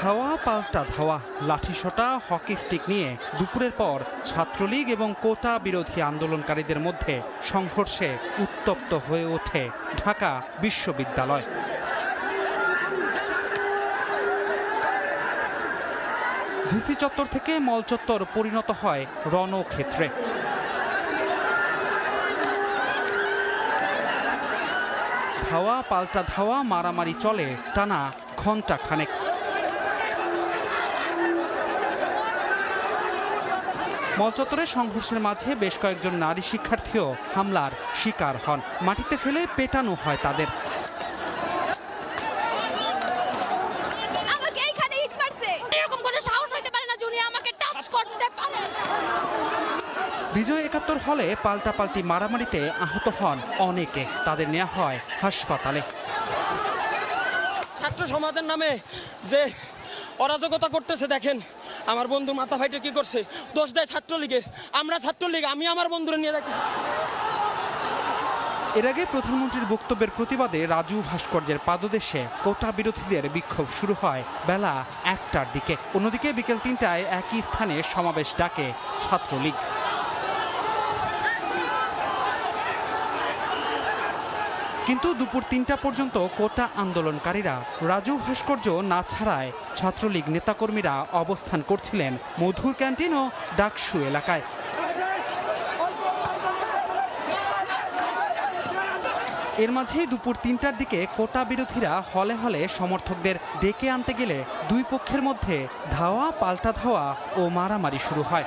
ধাওয়া পাল্টা ধাওয়া লাঠিসোঁটা হকি স্টিক নিয়ে দুপুরের পর ছাত্রলীগ এবং কোটা বিরোধী আন্দোলনকারীদের মধ্যে সংঘর্ষে উত্তপ্ত হয়ে ওঠে ঢাকা বিশ্ববিদ্যালয়। ভিসি চত্বর থেকে মল চত্বর পরিণত হয় রণক্ষেত্রে। ধাওয়া পাল্টা ধাওয়া, মারামারি চলে টানা ঘণ্টা খানেক মলচত্বরে সংঘর্ষের মাঝে বেশ কয়েকজন নারী শিক্ষার্থীও হামলার শিকার হন। মাটিতে ফেলে পেটানো হয় তাদের। আমাকে এইখানে ইট মারছে। এরকম কোনো সাহস হইতে পারে না যে উনি আমাকে টাচ করতে পারে। বিজয় একাত্তর হলে পাল্টাপাল্টি মারামারিতে আহত হন অনেকে। তাদের নেওয়া হয় হাসপাতালে। ছাত্র সমাজের নামে যে অরাজকতা করতেছে দেখেন আমার বন্ধু মাথা ভাইটা কি করছে? দোষ দেয় ছাত্রলীগের। আমরা ছাত্রলীগ, আমি আমার বন্ধুরা নিয়ে রাখি এর আগে প্রধানমন্ত্রীর বক্তব্যের প্রতিবাদে রাজু ভাস্কর্যের পাদদেশে কোটা বিরোধীদের বিক্ষোভ শুরু হয় বেলা একটার দিকে। অন্যদিকে বিকেল তিনটায় একই স্থানে সমাবেশ ডাকে ছাত্রলীগ। কিন্তু দুপুর তিনটা পর্যন্ত কোটা আন্দোলনকারীরা রাজু ভাস্কর্য না ছাড়ায় ছাত্রলীগ নেতাকর্মীরা অবস্থান করছিলেন মধুর ক্যান্টিন ও ডাকসু এলাকায়। এর মাঝেই দুপুর তিনটার দিকে কোটা বিরোধীরা হলে হলে সমর্থকদের ডেকে আনতে গেলে দুই পক্ষের মধ্যে ধাওয়া, পাল্টা ধাওয়া ও মারামারি শুরু হয়।